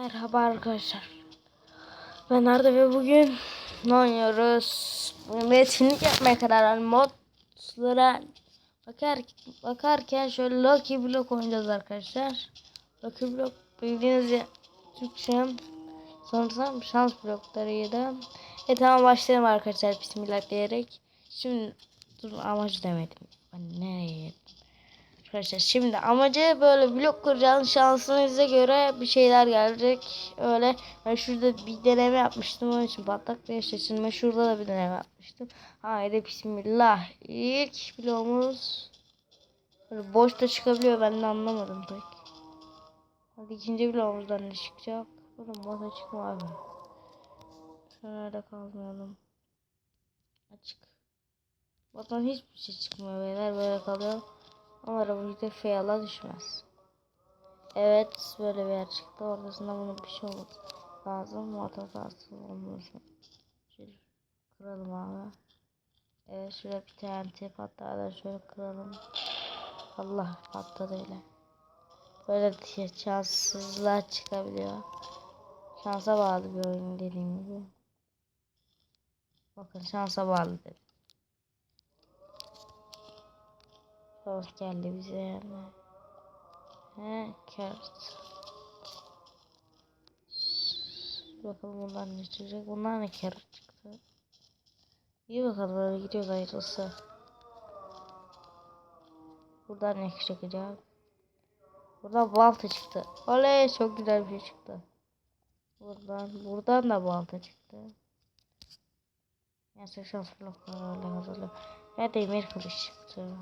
Merhaba arkadaşlar. Ben Arda ve bugün ne oynuyoruz? Etkinlik yapmaya karar verdim. Modlara bakar, bakarken şöyle Lucky Block oynayacağız arkadaşlar. Lucky Block bildiğiniz Türkçe sanırsam şans bloklarıydı. E tamam başlayalım arkadaşlar bismillah diyerek. Şimdi dur amacı demedim. Ben nereye? Arkadaşlar şimdi amacı böyle blok kuracağınız şansınıza göre bir şeyler gelecek. Öyle ben şurada bir deneme yapmıştım onun için patlak bir şimdi şurada da bir deneme yapmıştım. Haydi bismillah. İlk bloğumuz böyle boşta çıkabiliyor ben de anlamadım pek. Hadi ikinci bloğumuzdan ne çıkacak? Oğlum boşa çıkma abi. Şöyle kalmayalım. Açık. Buradan hiçbir şey çıkmıyor beyler böyle kalıyor. Umarım bu video fail'a düşmez. Evet böyle bir yer çıktı. Ortasında bunun bir şey olması lazım. Motor sahası olmasın. Şöyle kıralım abi. Evet şöyle bir tane hatta da şöyle kıralım. Allah patladı öyle. Böyle diye şanssızlar çıkabiliyor. Şansa bağlı bir oyun dediğim gibi. Bakın şansa bağlı dedim. Hoş geldi bize yani. He kart. Bakalım bunlar ne çıkacak. Bunlar ne kart çıktı. İyi bakalım böyle gidiyor hayırlısı. Buradan ne çıkacak. Buradan balta çıktı. Oley çok güzel bir şey çıktı. Buradan buradan da balta çıktı. Gerçek şans blokları öyle hazırlı. Ve demir kılıç çıktı.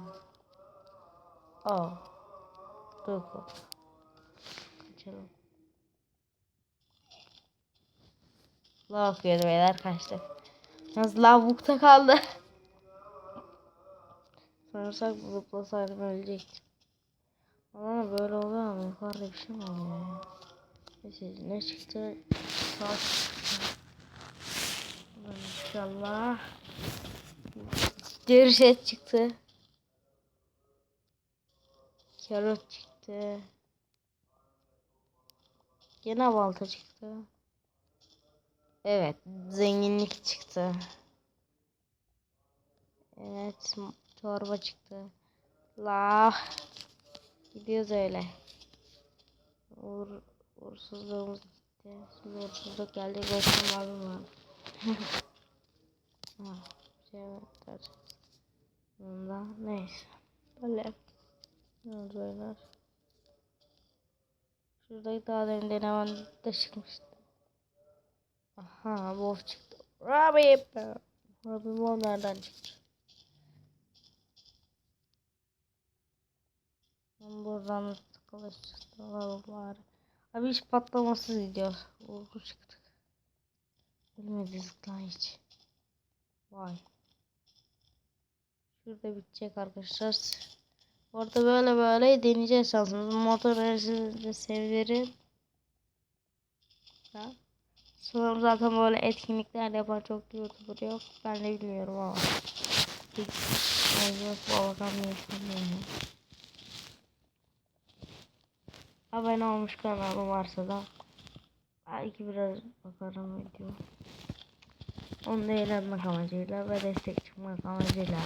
Aa. Dur. Kaçalım. Lav okuyordu beyler kaçtı. Yalnız lav bukta kaldı. Sanırsak zıplasaydım ölecektim. Ama böyle oluyor ama yukarıda bir şey mi oluyor ya? Neyse ne çıktı? Saat çıktı. İnşallah. Deri set çıktı. Carrot çıktı. Yine balta çıktı. Evet, zenginlik çıktı. Evet, çorba çıktı. La. Gidiyoruz öyle. Uğur, uğursuzluğumuz gitti. Şimdi uğursuzluk geldi. Abim var. ha, şey var. Neyse. Böyle. Ne oldu beyler? Şuradaki daha demin denemem de çıkmıştı. Aha wolf çıktı. Rabbit. Rabbit wolf nereden çıktı? Ben buradan kılıç çıktı. Bari. Abi hiç patlamasız gidiyor. Uğur çıktık. Ölmedik lan hiç. Vay. Şurada bitecek arkadaşlar. Orada böyle böyle deneyeceğiz şansımızı. Motor enerjisi severim. Ha? Sanırım zaten böyle etkinlikler yapan çok YouTuber yok. Ben de bilmiyorum ama. Hiç yok babadan bilmiyorum. Abone olmuş kanalım varsa da belki biraz bakarım video. Onu da eğlenmek amacıyla ve destek çıkmak amacıyla.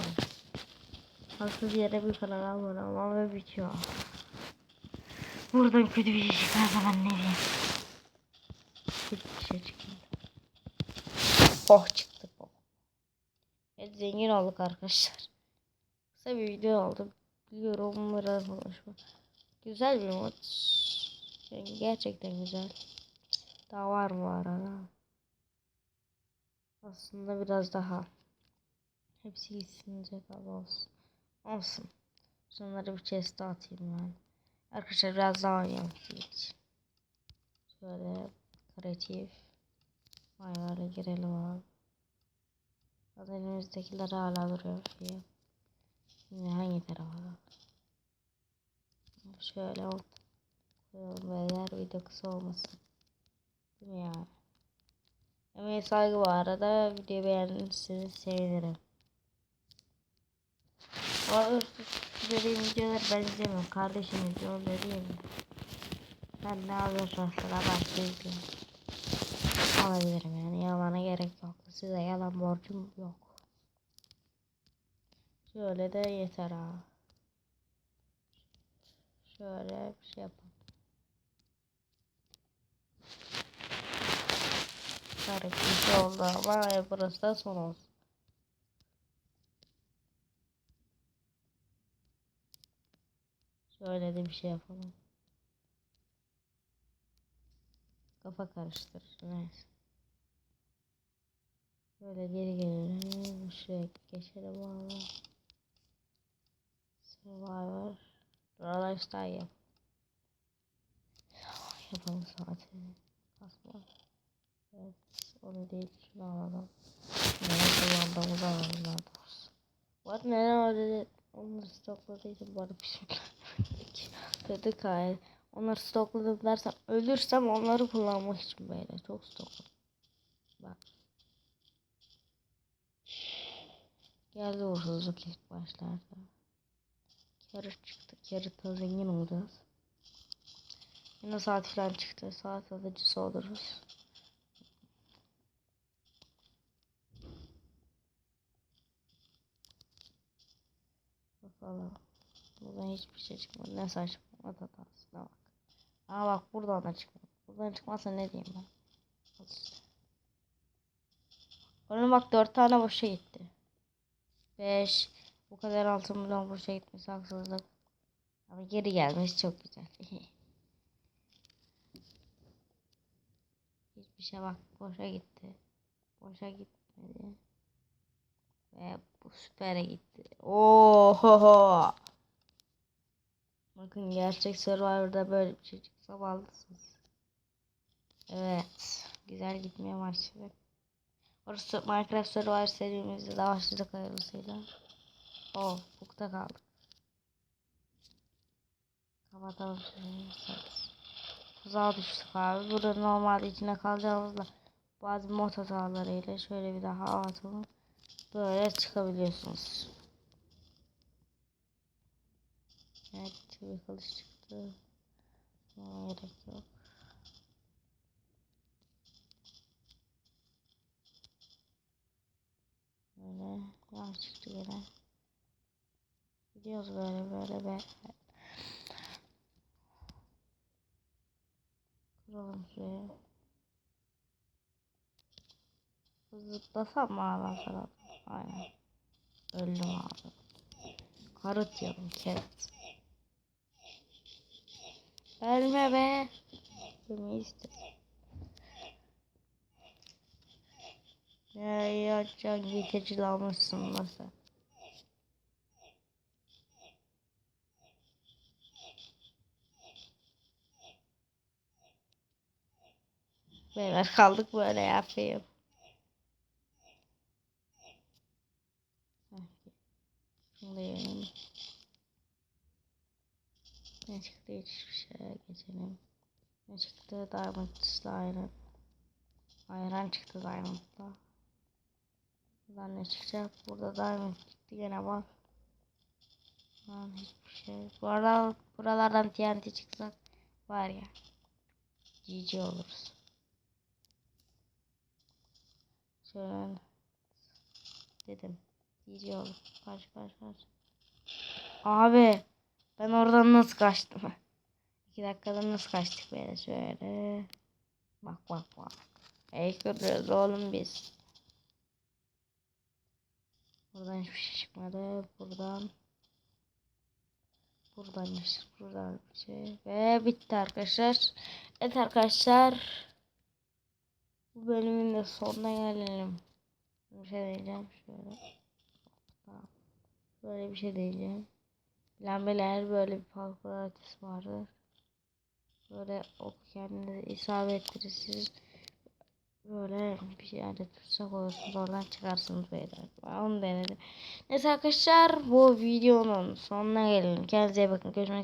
Haksız yere bir kanal abone olmam ve bitiyor. Buradan kötü bir şey çıkarsa ben ne diyeyim. Kötü bir şey çıkmadı. Oh çıktı oh. Evet zengin olduk arkadaşlar. Kısa bir video oldu. Biliyorum biraz konuşma. Güzel bir mod. Yani gerçekten güzel. Daha var mı arada? Aslında biraz daha. Hepsi gitsin abi olsun. Olsun. Şunları bir chest'e atayım ben. Arkadaşlar biraz daha oynayalım hiç. Şöyle kreatif. Ayarla girelim abi. Az elimizdekiler hala duruyor. Şey. Şimdi hangi tarafa. Şöyle ol. Koyalım beyler video kısa olmasın. Değil mi ya? Emeğe saygı bu arada. Videoyu beğendiyseniz sevinirim. O dediğim videolar ben izlemiyorum. Kardeşim izliyor dediğim. Ben ne alıyorsun sıra başlayayım. Alabilirim yani yalana gerek yok. Size yalan borcum yok. Şöyle de yeter ha. Şöyle bir şey yapalım. Bir şey oldu ama burası da son olsun. Şöyle de bir şey yapalım. Kafa karıştırır. Neyse. Böyle geri gelelim. Şuraya geçelim abi. Survivor. Roller Star yap. Yapalım saati. Kasma. Evet. Onu değil. Şunu alalım. Neler kullandığımızı alalım. Bu arada neler öyle onları stokladıydım bu arada. Kötü kaydı. Onları stokladım dersem ölürsem onları kullanmak için böyle çok stokladım. Bak. Geldi uğursuzluk ilk başlarda. Carrot çıktı. Carrot'ta zengin olacağız. Yine saat falan çıktı. Saat alıcısı oluruz. Bakalım. Buradan hiçbir şey çıkmadı. Ne saçma. At hatasına bak. Aa bak buradan da çıkmadı. Buradan çıkmazsa ne diyeyim ben. Onun bak dört tane boşa gitti. Beş. Bu kadar altı milyon boşa gitmesi haksızlık. Ama geri gelmesi çok güzel. Hiçbir şey bak boşa gitti. Boşa gitmedi. Ve bu süpere gitti. Oho. Bakın gerçek Survivor'da böyle bir şey çıksa. Evet. Güzel gitmeye başladı. Orası Minecraft Survivor serimizde de başladık hayırlısıyla. Oh, bukta kaldık. Kapatalım şurayı. Tuzağa düştük abi. Burada normalde içine kalacağımızda bazı mod hatalarıyla şöyle bir daha atalım. Böyle çıkabiliyorsunuz. Evet, bir kılıç çıktı. Buna gerek yok. Böyle yan çıktı gene. Gidiyoruz böyle böyle be. Kıralım şuraya. Zıplasam mı abi falan? Aynen. Öldüm abi. Karot yiyorum carrot. Ölme be. Ölmeyi istedim. Ya ya can geçici almışsın nasıl? Beyler kaldık böyle yapayım. Şunu da yiyelim. Ne çıktı hiçbir şeye geçelim. Ne çıktı? Diamond Iron. Ayran çıktı Diamond'da. Buradan ne çıkacak? Burada Diamond çıktı gene bak. Lan hiçbir şey. Bu arada buralardan TNT çıksak var ya. GG oluruz. Şöyle dedim. GG olur. Kaç kaç kaç. Abi ben oradan nasıl kaçtım? Dakikada nasıl kaçtık böyle şöyle. Bak bak bak. Ey kırıyoruz oğlum biz. Buradan hiçbir şey çıkmadı. Buradan. Buradan hiç- buradan bir şey. Ve bitti arkadaşlar. Evet arkadaşlar. Bu bölümün de sonuna gelelim. Bir şey diyeceğim şöyle. Böyle bir şey diyeceğim. Lambeler böyle bir kalkulatesi vardır. Böyle ok kendinize isabet ettirirsiniz. Böyle bir yerde tutsak olursunuz oradan çıkarsınız beyler. Onu denedim. Neyse arkadaşlar bu videonun sonuna gelelim. Kendinize iyi bakın. Görüşmek